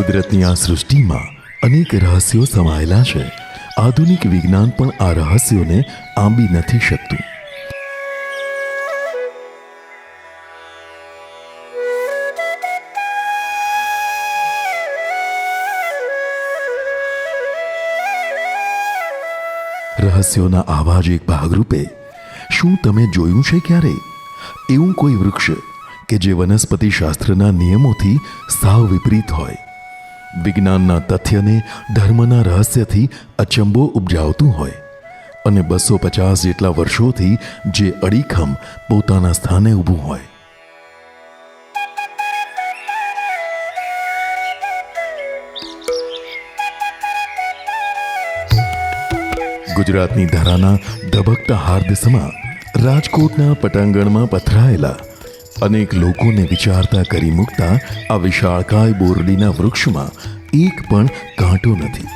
કુદરતની આ સૃષ્ટિમાં અનેક રહસ્યો સમાયેલા છે. આધુનિક વિજ્ઞાન પણ આ રહસ્યોને આંબી નથી શકતું. રહસ્યોના આવા જ એક ભાગરૂપે, શું તમે જોયું છે ક્યારે? એવું કોઈ વૃક્ષ કે જે વનસ્પતિ શાસ્ત્રના નિયમોથી સાવ વિપરીત હોય. વિજ્ઞાનના તથ્યને ધર્મના રહસ્યથી અચંબો ઉપજાવતું હોય. અને બસો પચાસ જેટલા વર્ષોથી જે અડીખમ પોતાના સ્થાને ઊભું હોય. ગુજરાતની ધારાના ધબકતા હાર્દસમાં રાજકોટના પટાંગણમાં પથરાયેલા અનેક લોકોને વિચારતા કરી મૂકતા આ વિશાળકાય બોરડીના વૃક્ષમાં એક પણ કાંટો નથી.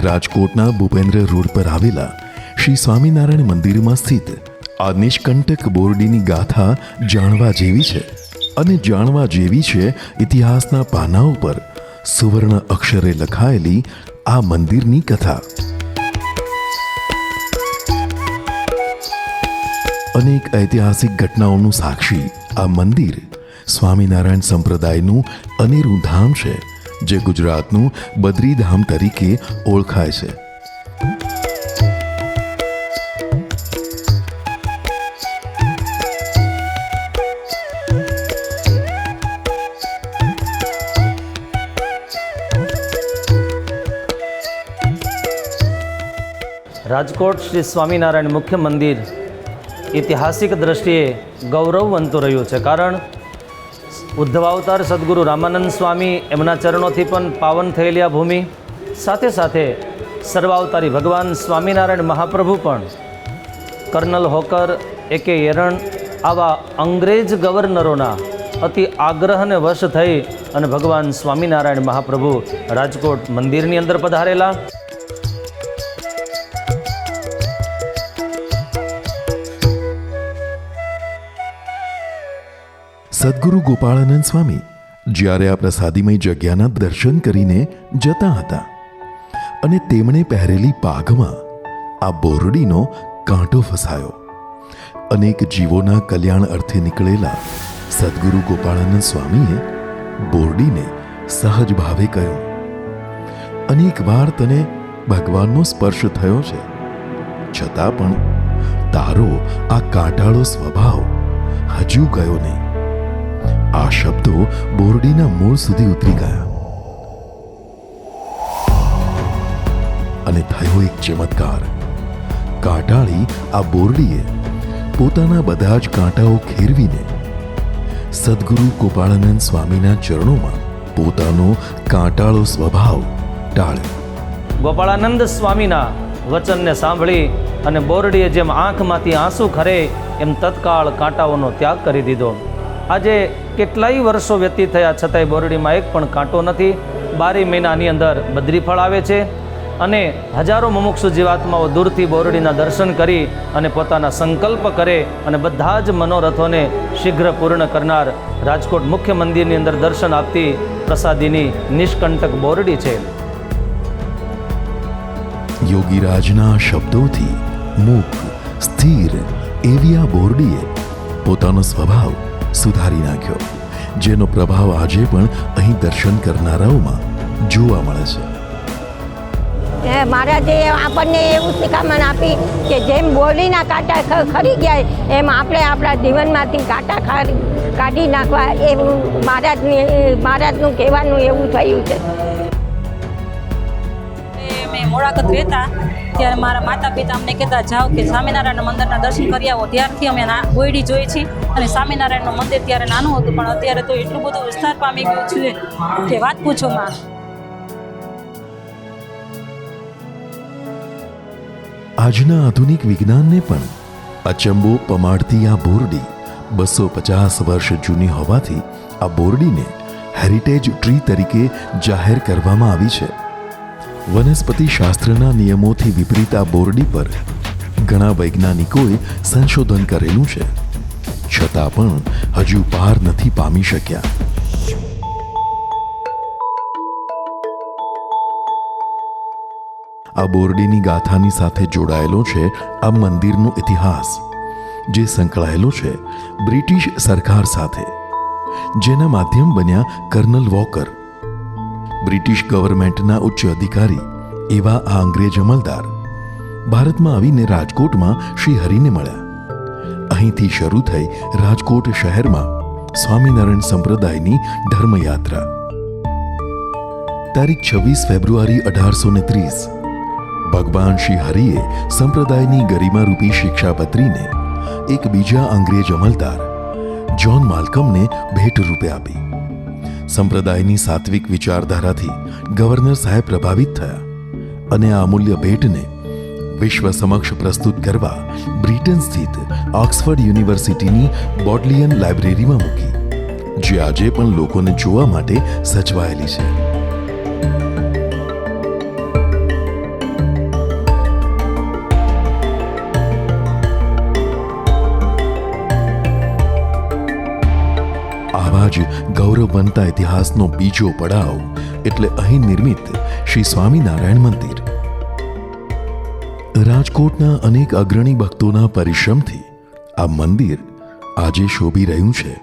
રાજકોટના ભૂપેન્દ્ર રોડ પર આવેલા શ્રી સ્વામિનારાયણ મંદિરમાં સ્થિત આ નિષ્કંટક બોરડીની ગાથા જાણવા જેવી છે અને જાણવા જેવી છે ઇતિહાસના પાનાઓ પર સુવર્ણ અક્ષરે લખાયેલી આ મંદિરની કથા. અનેક ઐતિહાસિક ઘટનાઓનું સાક્ષી આ મંદિર સ્વામિનારાયણ સંપ્રદાયનું અનેરું ધામ છે, જે ગુજરાતનું બદ્રીધામ તરીકે ઓળખાય છે. રાજકોટ શ્રી સ્વામિનારાયણ મુખ્ય મંદિર ઐતિહાસિક દ્રષ્ટિએ ગૌરવવંતું રહ્યું છે. કારણ ઉદ્ધવાવતાર સદગુરુ રામાનંદ સ્વામી એમના ચરણોથી પણ પાવન થયેલી આ ભૂમિ. સાથે સાથે સર્વાવતારી ભગવાન સ્વામિનારાયણ મહાપ્રભુ પણ કર્નલ હોકર, એકે એરણ આવા અંગ્રેજ ગવર્નરોના અતિ આગ્રહને વશ થઈ અને ભગવાન સ્વામિનારાયણ મહાપ્રભુ રાજકોટ મંદિરની અંદર પધારેલા. સદગુરુ ગોપાળાનંદ સ્વામી જ્યારે આ પ્રસાદીમય જગ્યાના દર્શન કરીને જતા હતા અને તેમણે પહેરેલી પાઘમાં આ બોરડીનો કાંટો ફસાયો. અનેક જીવોના કલ્યાણ અર્થે નીકળેલા સદગુરુ ગોપાળાનંદ સ્વામીએ બોરડીને સહજ ભાવે કહ્યું, અનેક વાર તને ભગવાનનો સ્પર્શ થયો છે. છતાં પણ તારો આ કાંટાળો સ્વભાવ હજુ ગયો નહીં. આ શબ્દો બોરડીના મૂળ સુધી ઉતરી ગયા. અને થયો એક ચમત્કાર. કાંટાળી આ બોરડીએ પોતાના બધા જ કાંટાઓ ખેરવીને સદગુરુ ગોપાળાનંદ સ્વામીના ચરણોમાં પોતાનો કાંટાળો સ્વભાવ ટાળ્યો. ગોપાળાનંદ સ્વામીના વચનને સાંભળી અને બોરડીએ જેમ આંખમાંથી આંસુ ખરે એમ તત્કાળ કાંટાઓનો ત્યાગ કરી દીધો. આજે કેટલાય વર્ષો વ્યતીત થયા, છતાંય બોરડીમાં એક પણ કાંટો નથી. બારે મહિનાની અંદર બદ્રીફળ આવે છે અને હજારો મુમુક્ષુ જીવાત્માઓ દૂરથી બોરડીના દર્શન કરી અને પોતાના સંકલ્પ કરે અને બધા જ મનોરથોને શીઘ્ર પૂર્ણ કરનાર રાજકોટ મુખ્ય મંદિરની અંદર દર્શન આપતી પ્રસાદીની નિષ્કંટક બોરડી છે. યોગીરાજના શબ્દોથી મૂક સ્થિર, એવી આ બોરડીએ પોતાનો સ્વભાવ સુધારી નાખ્યો. જેનો પ્રભાવ આજે પણ અહીં દર્શન કરનારાઓમાં જોવા મળે છે. મહારાજે આપણને એવું શિખામણ આપી કે જેમ બોલીના કાંટા ખરી ગયા, એમ આપણે આપણા જીવનમાંથી કાંટા કાઢી નાખવા એવું મહારાજની, મહારાજનું કહેવાનું એવું થયું છે. એ મેં મોડાકત રહેતા, ત્યારે મારા માતા પિતા અમને કહેતા, જાઓ કે સ્વામિનારાયણ મંદિરના દર્શન કરી આવો. ત્યારથી અમે ના બોયડી જોઈ છીએ અને સ્વામિનારાયણનું મંદિર ત્યારે નાનું હતું, પણ અત્યારે તો એટલું બધું વિસ્તાર પામી ગયું છે કે વાત પૂછો માં આજના આધુનિક વિજ્ઞાનને પણ અચંબો પમાડતી આ બોરડી બસો પચાસ વર્ષ જૂની હોવાથી આ બોરડીને હેરિટેજ ટ્રી તરીકે જાહેર કરવામાં આવી છે. વનસ્પતિશાસ્ત્રના નિયમોથી વિપરીત આ બોરડી પર ઘણા વૈજ્ઞાનિકોએ સંશોધન કરેલું છે. છતાં પણ હજુ પાર નથી પામી શક્યા. આ બોરડીની ગાથાની સાથે જોડાયેલો છે આ મંદિરનો ઇતિહાસ, જે સંકળાયેલો છે બ્રિટિશ સરકાર સાથે, જેના માધ્યમ બન્યા કર્નલ વોકર. બ્રિટિશ ગવર્મેન્ટના ઉચ્ચ અધિકારી, એવા આ અંગ્રેજ અમલદાર. ભારતમાં આવીને રાજકોટમાં શ્રી હરિને મળ્યા. અહીંથી શરૂ થઈ રાજકોટ શહેરમાં સ્વામિનારાયણ સંપ્રદાયની ધર્મયાત્રા. તારીખ છવ્વીસ ફેબ્રુઆરી અઢારસો ને ત્રીસ. ભગવાન શ્રી હરિએ સંપ્રદાયની ગરિમારૂપી શિક્ષાપત્રીને એક બીજા અંગ્રેજ અમલદાર, જ્હોન માલ્કમને ભેટ રૂપે આપી. સંપ્રદાયની સાત્વિક વિચારધારાથી ગવર્નર સાહેબ પ્રભાવિત થયા અને આ અમૂલ્ય ભેટને વિશ્વ સમક્ષ પ્રસ્તુત કરવા બ્રિટન સ્થિત ઓક્સફર્ડ યુનિવર્સિટીની બોડલિયન લાઇબ્રેરીમાં મૂકી, જે આજે પણ લોકોને જોવા માટે સચવાયેલી છે. આવા બનતા ઇતિહાસનો બીજો પડાવ એટલે અહીં નિર્મિત શ્રી સ્વામિનારાયણ મંદિર. રાજકોટના અનેક અગ્રણી ભક્તોના પરિશ્રમથી આ મંદિર આજે શોભી રહ્યું છે.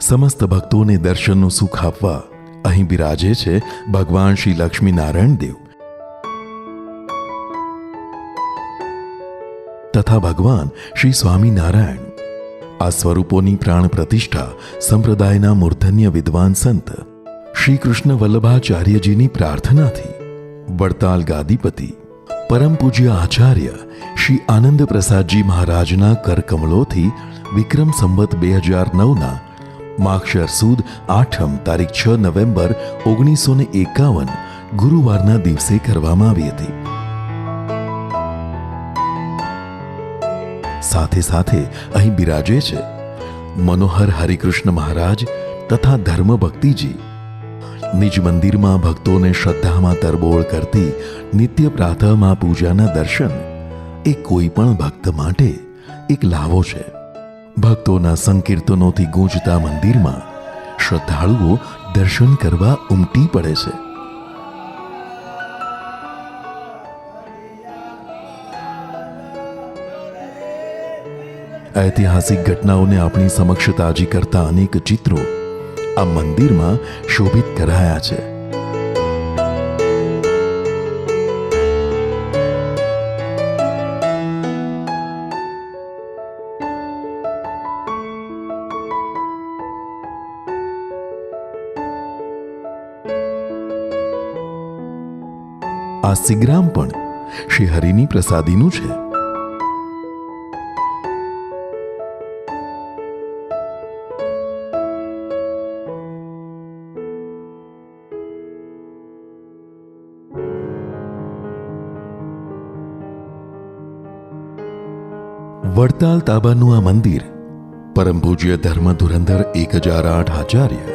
સમસ્ત ભક્તોને દર્શનનું સુખ આપવા અહીં બિરાજે છે ભગવાન શ્રી લક્ષ્મીનારાયણ દેવ. તથા ભગવાન શ્રી સ્વામિનારાયણ. આ સ્વરૂપોની પ્રાણ પ્રતિષ્ઠા સંપ્રદાયના મૂર્ધન્ય વિદ્વાન સંત શ્રી કૃષ્ણ વલ્લભાચાર્યજીની પ્રાર્થનાથી વડતાલ ગાદીપતિ, પરમ પૂજ્ય આચાર્ય શ્રી આનંદ પ્રસાદજી મહારાજના કરકમલોથી વિક્રમ સંવત બે હજાર નવના માક્ષર સુદ આઠમ તારીખ છ નવેમ્બર ઓગણીસો ને એકાવન ગુરુવારના દિવસે કરવામાં આવી હતી. સાથે સાથે અહીં બિરાજે છે. મનોહર હરિકૃષ્ણ મહારાજ તથા ધર્મ ભક્તિજી નિજ મંદિરમાં ભક્તોને શ્રદ્ધામાં તરબોળ કરતી નિત્ય પ્રાતઃમાં પૂજાના દર્શન એ કોઈ પણ ભક્ત માટે એક લાવો છે. ભક્તોના સંકીર્તનોથી ગૂંજતા મંદિરમાં શ્રદ્ધાળુઓ દર્શન કરવા ઉમટી પડે છે. ઐતિહાસિક ઘટનાઓને આપણી સમક્ષ તાજી કરતા અનેક ચિત્રો આ મંદિરમાં શોભિત કરાયા છે. આ સિગ્રામ પણ શ્રી હરિની પ્રસાદીનું છે. વડતાલ તાબાનું આ મંદિર, પરમ પૂજ્ય ધર્મ ધુરંધર એક હજાર આઠ આચાર્ય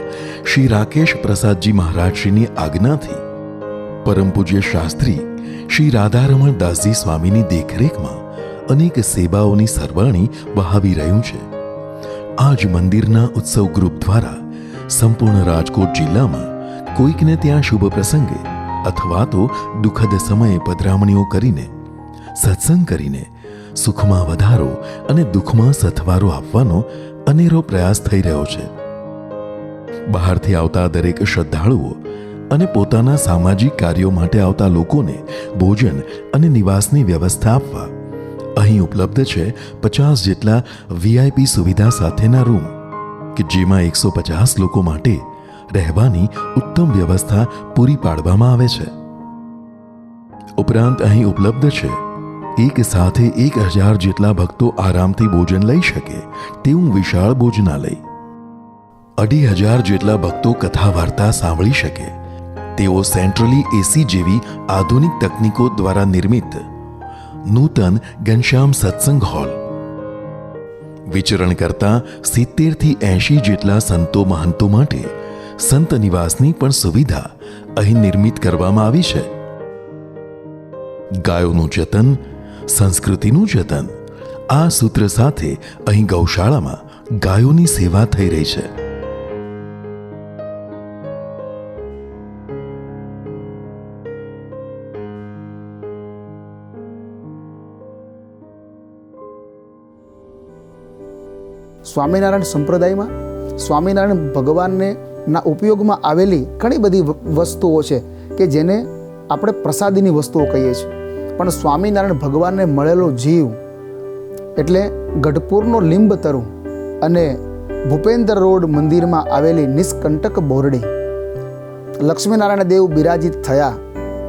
શ્રી રાકેશ પ્રસાદજી મહારાજશ્રીની આજ્ઞાથી પરમ પૂજ્ય શાસ્ત્રી શ્રી રાધારમણ દાસજી સ્વામીની દેખરેખમાં અનેક સેવાઓની સરવાણી વહાવી રહ્યું છે. આજ મંદિરના ઉત્સવ ગ્રુપ દ્વારા સંપૂર્ણ રાજકોટ જિલ્લામાં કોઈકને ત્યાં શુભ પ્રસંગે અથવા તો દુઃખદ સમયે પધરામણીઓ કરીને, સત્સંગ કરીને સુખમાં વધારો અને દુઃખમાં સથવારો આપવાનો અનેરો પ્રયાસ થઈ રહ્યો છે. બહારથી આવતા દરેક શ્રદ્ધાળુઓ અને પોતાના સામાજિક કાર્યો માટે આવતા લોકોને ભોજન અને નિવાસની વ્યવસ્થા આપવા. અહીં ઉપલબ્ધ છે પચાસ જેટલા વીઆઈપી સુવિધા સાથેના રૂમ, કે જેમાં એકસો પચાસ લોકો માટે રહેવાની ઉત્તમ વ્યવસ્થા પૂરી પાડવામાં આવે છે. ઉપરાંત અહીં ઉપલબ્ધ છે એક સાથે એક હજાર જેટલા ભક્તો આરામથી ભોજન લઈ શકે, તેવું વિશાળ ભોજનાલય. અઢી હજાર જેટલા ભક્તો કથા વાર્તા સાંભળી શકે. તેઓ સેન્ટ્રલી એસી જેવી આધુનિક તકનીકો દ્વારા નિર્મિત. નૂતન ઘનશ્યામ સત્સંગ હોલ. વિચરણ કરતા સિત્તેરથી એંશી જેટલા સંતો મહંતો માટે સંત નિવાસની પણ સુવિધા અહીં નિર્મિત કરવામાં આવી છે. ગાયોનું જતન સંસ્કૃતિનું જતન. આ સૂત્ર સાથે અહીં ગૌશાળામાં ગાયોની સેવા થઈ રહી છે. સ્વામિનારાયણ સંપ્રદાયમાં, સ્વામિનારાયણ ભગવાનને ના ઉપયોગમાં આવેલી ઘણી બધી વસ્તુઓ છે કે જેને આપણે પ્રસાદીની વસ્તુઓ કહીએ છીએ. પણ સ્વામિનારાયણ ભગવાનને મળેલો જીવ એટલે ગઢપુરનો લીંબ તરુ અને ભૂપેન્દ્ર રોડ મંદિરમાં આવેલી નિષ્કંટક બોરડી. લક્ષ્મીનારાયણ દેવ બિરાજિત થયા.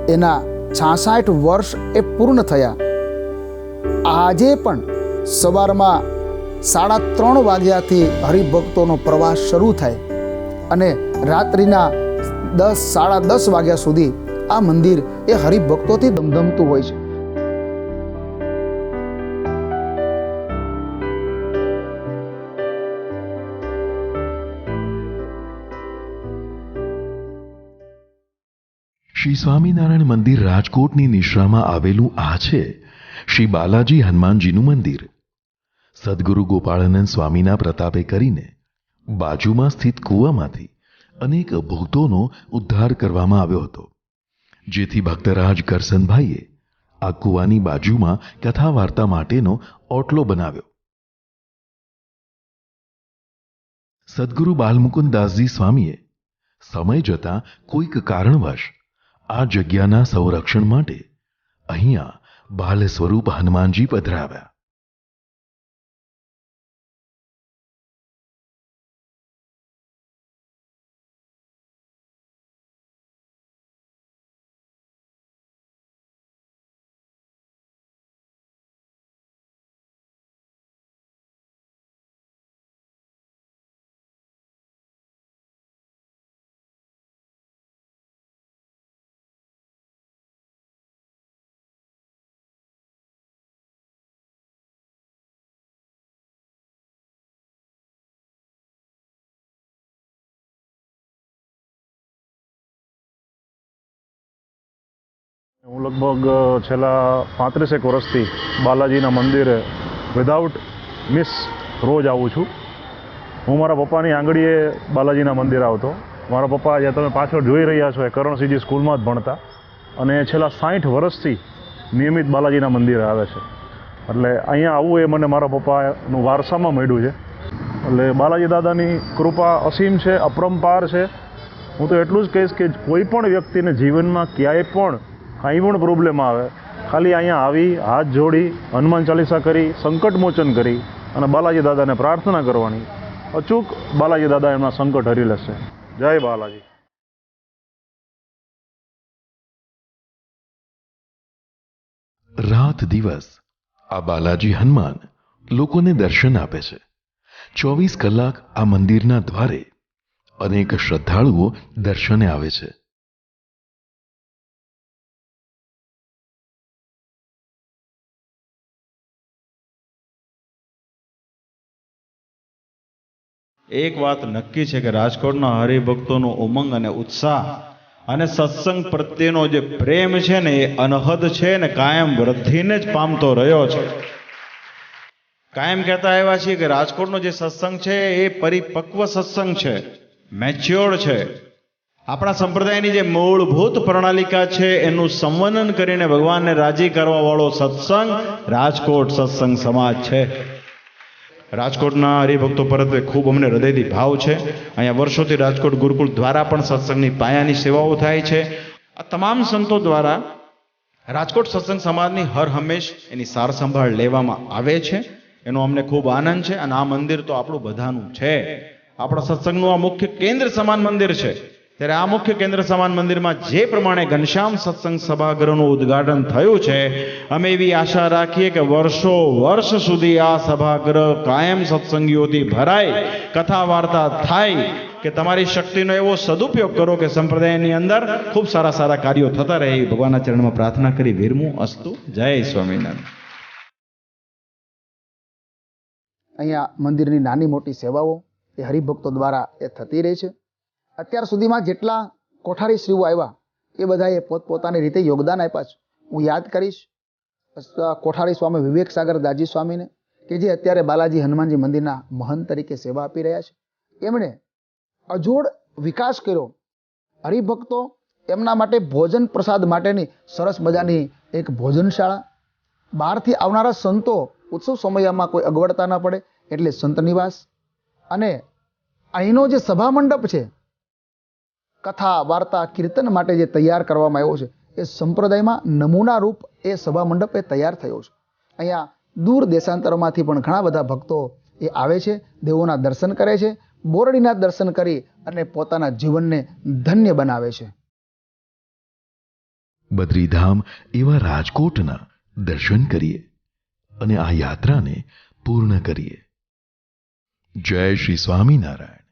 એના છાસઠ વર્ષ એ પૂર્ણ થયા. આજે પણ સવારમાં સાડા ત્રણ વાગ્યાથી હરિભક્તોનો પ્રવાસ શરૂ થાય અને રાત્રિના દસ સાડા દસ વાગ્યા સુધી આ મંદિર એ હરિભક્તોથી ધમધમતું હોય છે. શ્રી સ્વામિનારાયણ મંદિર રાજકોટની નિશ્રામાં આવેલું આ છે શ્રી બાલાજી હનુમાનજીનું મંદિર. સદગુરુ ગોપાળાનંદ સ્વામીના પ્રતાપે કરીને બાજુમાં સ્થિત કૂવામાંથી અનેક ભૂતોનો ઉદ્ધાર કરવામાં આવ્યો હતો. જેથી ભક્તરાજ કરસનભાઈએ આ કૂવાની બાજુમાં કથા વાર્તા માટેનો ઓટલો બનાવ્યો. સદગુરુ બાલમુકુંદાસજી સ્વામીએ સમય જતાં કોઈક કારણવશ આ જગ્યાના સંરક્ષણ માટે અહીંયા બાલ સ્વરૂપ હનુમાનજી પધરાવ્યા. હું લગભગ છેલ્લા પાંત્રીસેક વર્ષથી બાલાજીના મંદિરે વિધાઉટ મિસ રોજ આવું છું. હું મારા પપ્પાની આંગળીએ બાલાજીના મંદિર આવતો. મારા પપ્પા જે તમે પાછળ જોઈ રહ્યા છો એ કરણસિંહજી સ્કૂલમાં જ ભણતા અને છેલ્લા સાઠ વર્ષથી નિયમિત બાલાજીના મંદિરે આવે છે. એટલે અહીંયા આવવું એ મને મારા પપ્પાનું વારસામાં મળ્યું છે. એટલે બાલાજી દાદાની કૃપા અસીમ છે, અપરંપાર છે. હું તો એટલું જ કહીશ કે કોઈ પણ વ્યક્તિને જીવનમાં ક્યાંય પણ કાંઈ પણ પ્રોબ્લેમ આવે, ખાલી અહીંયા આવી, હાથ જોડી, હનુમાન ચાલીસા કરી, સંકટ મોચન કરી અને બાલાજી દાદાને પ્રાર્થના કરવાની. અચૂક બાલાજી દાદા એમના સંકટ હરી લેશે. જય બાલાજી. રાત દિવસ આ બાલાજી હનુમાન લોકોને દર્શન આપે છે. ચોવીસ કલાક આ મંદિરના દ્વારે અનેક શ્રદ્ધાળુઓ દર્શને આવે છે. એક વાત નક્કી છે કે રાજકોટના હરિભક્તોનો ઉમંગ અને ઉત્સાહ અને સત્સંગ પ્રત્યેનો જે પ્રેમ છે ને એ અનહદ છે ને કાયમ વૃદ્ધિને જ પામતો રહ્યો છે. કાયમ કહેતા આવ્યા છીએ કે રાજકોટનો જે સત્સંગ છે એ પરિપક્વ સત્સંગ છે મેચ્યોર્ડ છે. આપણા સંપ્રદાયની જે મૂળભૂત પ્રણાલિકા છે એનું સંવનન કરીને ભગવાનને રાજી કરવા વાળો સત્સંગ રાજકોટ સત્સંગ સમાજ છે. રાજકોટના હરિભક્તો પરત્વે ખૂબ અમને હૃદયથી ભાવ છે. અહીંયા વર્ષોથી રાજકોટ ગુરુકુળ દ્વારા પણ સત્સંગની પાયાની સેવાઓ થાય છે. આ તમામ સંતો દ્વારા રાજકોટ સત્સંગ સમાજની હર હંમેશ એની સાર સંભાળ લેવામાં આવે છે. એનો અમને ખૂબ આનંદ છે. અને આ મંદિર તો આપણું બધાનું છે. આપણા સત્સંગનું આ મુખ્ય કેન્દ્ર સમાન મંદિર છે. ત્યારે આ મુખ્ય કેન્દ્ર સમાન મંદિરમાં જે પ્રમાણે ઘનશ્યામ સત્સંગ સભાગૃહનું ઉદ્ઘાટન થયું છે, અમે એવી આશા રાખીએ કે વર્ષો વર્ષ સુધી આ સભાગૃહ કાયમ સત્સંગીઓથી ભરાય કથા વાર્તા થાય, કે તમારી શક્તિનો એવો સદુપયોગ કરો કે સંપ્રદાયની અંદર ખૂબ સારા સારા કાર્યો થતા રહે એવી ભગવાનના ચરણમાં પ્રાર્થના કરી વિરમું અસ્તુ. જય સ્વામિનારાયણ. અહીંયા મંદિરની નાની મોટી સેવાઓ એ હરિભક્તો દ્વારા એ થતી રહી છે. અત્યાર સુધીમાં જેટલા કોઠારી શ્રીઓ આવ્યા, એ બધાએ પોતપોતાની રીતે યોગદાન આપ્યા છે. હું યાદ કરીશ કોઠારી સ્વામી વિવેક સાગર દાજી સ્વામીને, કે જે અત્યારે બાલાજી હનુમાનજી મંદિરના મહંત તરીકે સેવા આપી રહ્યા છે. એમણે અજોડ વિકાસ કર્યો. હરિભક્તો એમના માટે ભોજન પ્રસાદ માટેની સરસ મજાની એક ભોજનશાળા. બહારથી આવનારા સંતો ઉત્સવ સમયમાં કોઈ અગવડતા ન પડે, એટલે સંત નિવાસ. અને અહીંનો જે સભા મંડપ છે કથા, વાર્તા, કીર્તન માટે જે તૈયાર કરવામાં આવ્યો છે, એ સંપ્રદાયમાં નમૂના રૂપ એ સભા મંડપ તૈયાર થયો છે. અહીંયા દૂર દેશાંતરોમાંથી પણ ઘણા બધા ભક્તો એ આવે છે, દેવોના દર્શન કરે છે, બોરડીના દર્શન કરી અને પોતાના જીવનને ધન્ય બનાવે છે. બદ્રીધામ એવા રાજકોટના દર્શન કરીએ અને આ યાત્રાને પૂર્ણ કરીએ. જય શ્રી સ્વામિનારાયણ.